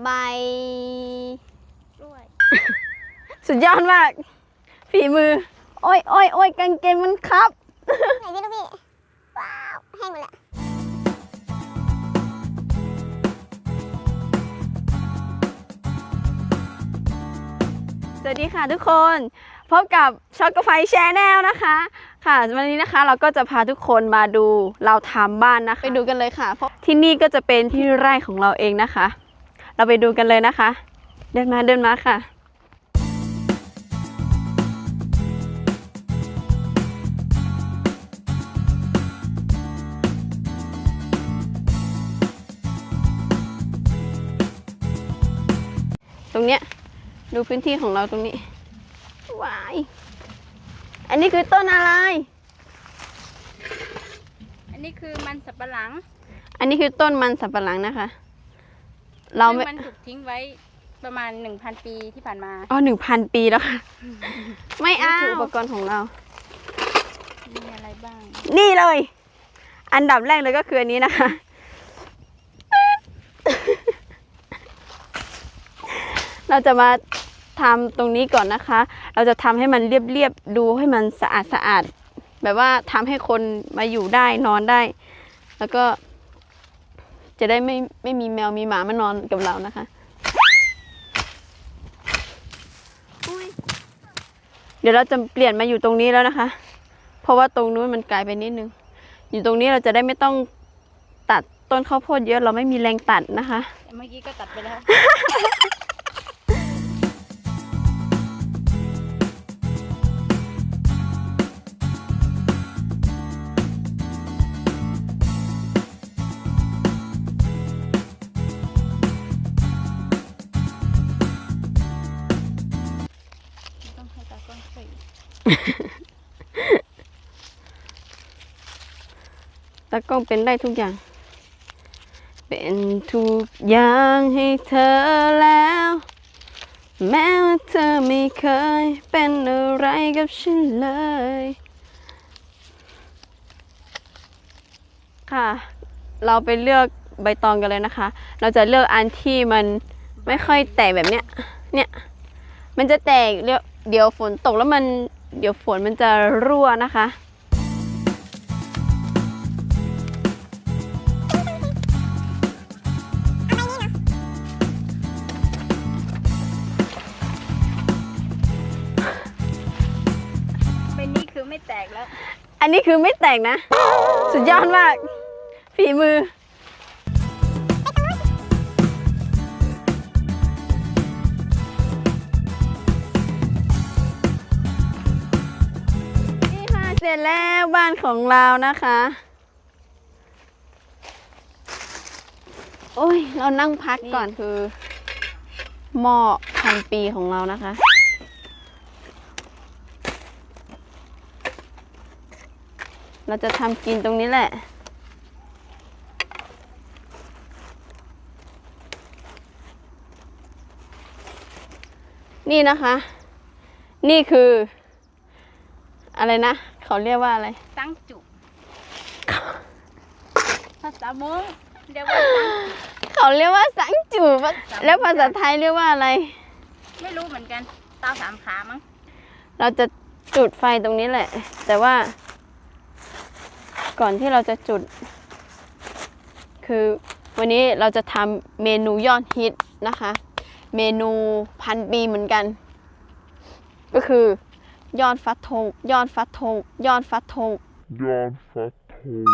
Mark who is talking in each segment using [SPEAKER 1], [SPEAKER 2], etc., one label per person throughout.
[SPEAKER 1] ใบ
[SPEAKER 2] กล้วย
[SPEAKER 1] สุดยอดมาก ฝีมือ โอ้ยโอ้ยโอ้ยกางเกงมันครับ
[SPEAKER 2] ไหนสิลูกพี่ ว้าวแห้งหมดแล้ว
[SPEAKER 1] สวัสดีค่ะทุกคน พบกับช็อกโกไฟแชนแนลนะคะ ค่ะ วันนี้นะคะเราก็จะพาทุกคนมาดูเราทำบ้านนะคะ ไปดูกันเลยค่ะ เพราะที่นี่ก็จะเป็นที่ไร่ของเราเองนะคะ เราไปดูกันเลยนะคะ เดินมาเดินมาค่ะตรงเนี้ยดูพื้นที่ของเราตรงนี้วายอันนี้คือต้นอะไร
[SPEAKER 3] อันนี้คือมันสับปะหลัง
[SPEAKER 1] อันนี้คือต้นมันสับปะหลังนะคะ เรา
[SPEAKER 3] ซึ่
[SPEAKER 1] ไม่
[SPEAKER 3] งมันถูกทิ้งไว้ประมาณ 1,000 ปีที่ผ่านมา
[SPEAKER 1] อ๋อหนึ่งพันปีแล้วค่ะ ไม่เอา
[SPEAKER 3] นี่คือ
[SPEAKER 1] อุปกรณ์ของเรา
[SPEAKER 3] มีอะไรบ้าง
[SPEAKER 1] นี่เลย อันดับแรกเลยก็คืออันนี้นะคะ เราจะมาทำตรงนี้ก่อนนะคะ เราจะทำให้มันเรียบๆ ดูให้มันสะอาดสะอาดแบบว่าทำให้คนมาอยู่ได้นอนได้ แล้วก็ จะได้ไม่ไม่มีแมวมีหมามานอนกับเรานะคะอุ๊ยเดี๋ยวเราจะเปลี่ยนมาอยู่ตรงนี้แล้วนะคะ เพราะว่าตรงนู้นมันไกลไปนิดนึง อยู่ตรงนี้เราจะได้ไม่ต้องตัดต้นข้าวโพดเยอะเราไม่มีแรงตัดนะคะ
[SPEAKER 3] เมื่อกี้ก็ตัดไปแล้ว ตากล้อง
[SPEAKER 1] เป็นได้ทุกอย่าง เป็นทุกอย่างให้เธอแล้ว แม้ว่าเธอไม่เคยเป็นอะไรกับฉันเลย ค่ะ เราไปเลือกใบตองกันเลยนะคะ เราจะเลือกอันที่มันไม่ค่อยแตกแบบเนี้ย เนี่ย มันจะแตกเดี๋ยวเดี๋ยวฝนตกแล้วมัน เดี๋ยวฝนมันจะรั่วนะคะ
[SPEAKER 3] ไม่แตกแล้ว
[SPEAKER 1] อันนี้คือไม่แตกนะ สุดยอดมาก ฝีมือนี่ค่ะเสร็จแล้วบ้านของเรานะคะ โอ้ย เรานั่งพักก่อนคือหม้อพันปีของเรานะคะ เราจะทำกินตรงนี้แหละ นี่นะคะ นี่คือ อะไรนะ เขาเรียกว่าอะไร
[SPEAKER 3] ตั้งจุภาษามงเรียกว่าตั้งจุ
[SPEAKER 1] เขาเรียกว่าสังจูบแล้วภาษาไทยเรียกว่าอะไร
[SPEAKER 3] ไม่รู้เหมือนกันตาสามขามั้ง
[SPEAKER 1] เราจะจุดไฟตรงนี้แหละ แต่ว่า ก่อนที่เราจะจุด คือวันนี้เราจะทำเมนูยอดฮิตนะคะ เมนูพันปีเหมือนกัน ก็คือยอดฟักทองยอดฟักทองยอดฟักทอง
[SPEAKER 4] Jan Fatton.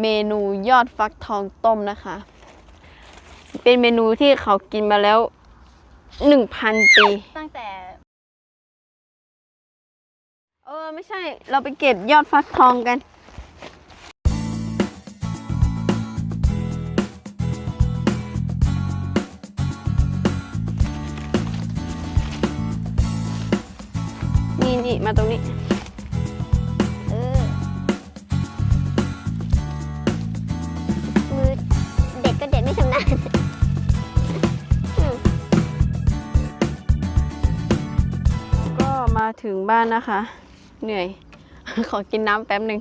[SPEAKER 1] เมนูยอดฟักทองต้มนะคะ เป็นเมนูที่เขากินมาแล้วหนึ่งพันปี
[SPEAKER 3] ตั้งแต่
[SPEAKER 1] เออไม่ใช่ เราไปเก็บยอดฟักทองกัน นี่นี่มาตรงนี้
[SPEAKER 2] เออ มือเด็ดก็เด็ดไม่ชำนาญ
[SPEAKER 1] ก็มาถึงบ้านนะคะ เหนื่อย ขอกินน้ำแป๊บหนึ่ง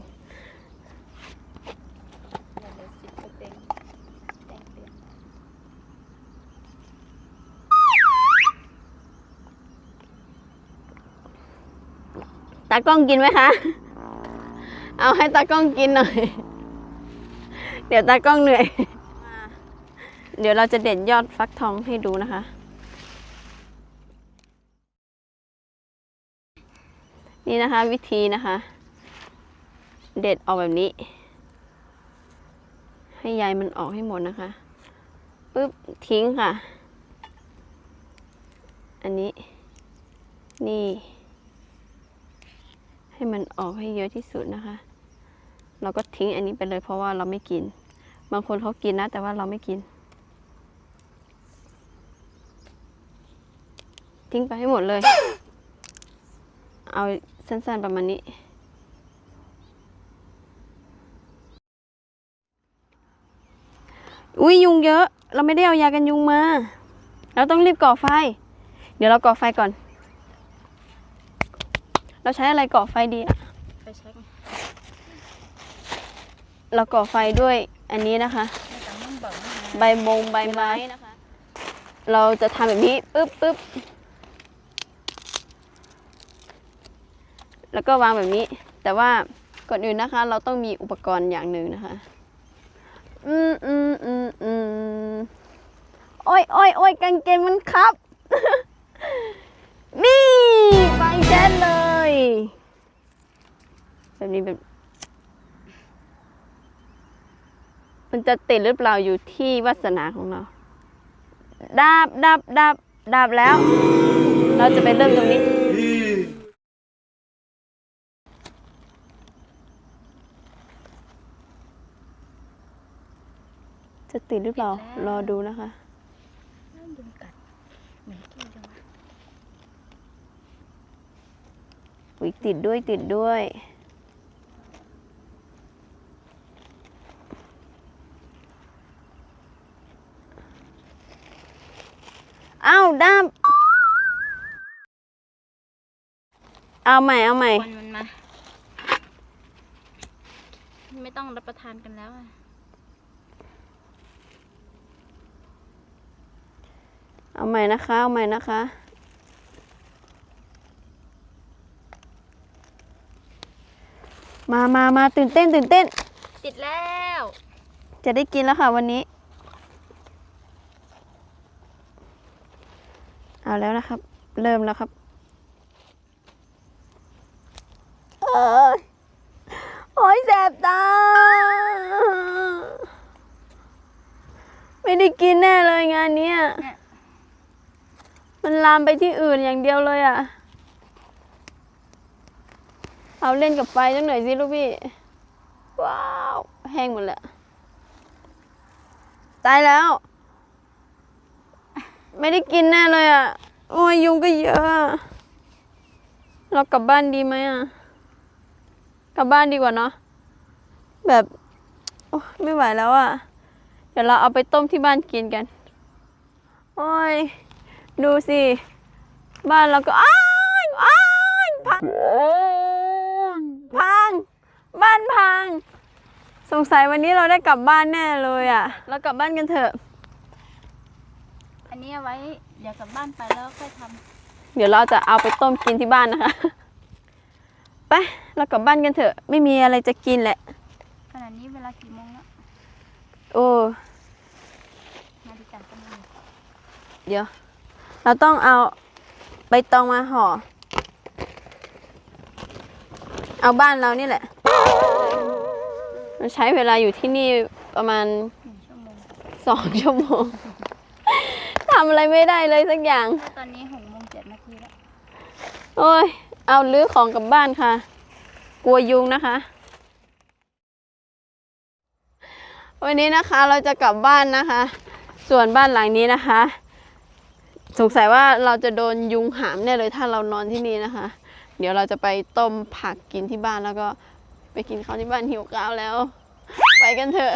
[SPEAKER 3] ตา
[SPEAKER 1] กล้องกินไหมคะ เอาให้ตากล้องกินหน่อย เดี๋ยวตากล้องเหนื่อย เดี๋ยวเราจะเด็ดยอดฟักทองให้ดูนะคะ นี่นะคะวิธีนะคะ เด็ดออกแบบนี้ ให้ใยมันออกให้หมดนะคะปุ๊บทิ้งค่ะ อันนี้ นี่ ให้มันออกให้เยอะที่สุดนะคะ เราก็ทิ้งอันนี้ไปเลยเพราะว่าเราไม่กิน บางคนเขากินนะ แต่ว่าเราไม่กิน ทิ้งไปให้หมดเลย เอาสั้นๆประมาณนี้ อุ้ยยุงเยอะ เราไม่ได้เอายากันยุงมา เราต้องรีบก่อไฟ เดี๋ยวเราก่อไฟก่อน เราใช้อะไรก่อไฟดีอะ
[SPEAKER 3] เรา
[SPEAKER 1] ก่อไฟด้วยอันนี้นะคะ
[SPEAKER 3] ไม่ต้องมึงบอกมึงนะ
[SPEAKER 1] ใบมงใบไม้นะคะ เราจะทำแบบนี้ปึ๊บปึ๊บ แล้วก็วางแบบนี้ แต่ว่าก่อนอื่นนะคะ เราต้องมีอุปกรณ์อย่างหนึ่งนะคะ อืมอืมอืมอืมโอ้ยโอ้ยโอ้ยกางเกงมันครับ นี่ไฟแช็ดเลย แบบนี้แบบ มันจะติดหรือเปล่าอยู่ที่วาสนาของเราดาบดาบดาบดาบแล้ว เราจะไปเริ่มตรงนี้ จะติดหรือเปล่า รอดูนะคะ
[SPEAKER 3] เริ่มยุงกัดเหม็นขี้จังวะ
[SPEAKER 1] อุ๊ยติดด้วยติดด้วย อ้าวดาบเอาใหม่เอาใหม่
[SPEAKER 3] ควันมันมา ไม่ต้องรับประทานกันแล้วอะ
[SPEAKER 1] เอาใหม่นะคะ เอาใหม่นะคะ มามามาตื่นเต้นตื่นเต้น
[SPEAKER 3] ติดแล้ว
[SPEAKER 1] จะได้กินแล้วค่ะวันนี้ เอาแล้วนะครับ เริ่มแล้วครับ เอยโอ้ยแสบตา ไม่ได้กินแน่เลยงานเนี้ย
[SPEAKER 3] เนี่ย
[SPEAKER 1] มันลามไปที่อื่นอย่างเดียวเลยอะ่ะ เอาเล่นกับไฟจังหน่อยสิลูกพี่ ว้าว แห้งหมดแล้วตายแล้ว ไม่ได้กินแน่เลยอะ่ะ โอ้ยยุงก็เยอะ เรากลับบ้านดีไหมอะ่ะ กลับบ้านดีกว่าเนาะ แบบไม่ไหวแล้วอะ่ะ เดี๋ยวเราเอาไปต้มที่บ้านกินกัน โอ้ย ดูสิ บ้านเราก็อ้ายอ้ายพังพัง บ้านพัง สงสัยวันนี้เราได้กลับบ้านแน่เลยอะ่ะ เรากลับบ้านกันเถอะ
[SPEAKER 3] อันนี้เอาไว้เดี๋ยวกลับบ้านไปแล้วค่อยท
[SPEAKER 1] เดี๋ยวเราจะเอาไปต้มกินที่บ้านนะคะ ไป เรากลับบ้านกันเถอะ ไม่มีอะไรจะกินแหละำ
[SPEAKER 3] ขณะนี้เวลากี่โมงแล้ว
[SPEAKER 1] โอ้
[SPEAKER 3] นาฬิกาก็ไม่มี
[SPEAKER 1] เดี๋ยว เราต้องเอาใบตองมาห่อ เอาบ้านเรานี่แหละ มันใช้เวลาอยู่ที่นี่ประมาณ
[SPEAKER 3] หนึ่งชั่วโมง
[SPEAKER 1] สองชั่วโมง ทำอะไรไม่ได้เลยสักอย่าง
[SPEAKER 3] ตอนนี้หกโมงเจ็ดนาทีแล้ว
[SPEAKER 1] โอ้ย เอาลื้อของกลับบ้านค่ะ กลัวยุงนะคะ วันนี้นะคะเราจะกลับบ้านนะคะ ส่วนบ้านหลังนี้นะคะ สงสัยว่าเราจะโดนยุงหามแน่เลยถ้าเรานอนที่นี่นะคะ เดี๋ยวเราจะไปต้มผักกินที่บ้านแล้วก็ไปกินข้าวที่บ้านหิวข้าวแล้ว ไปกันเถอะ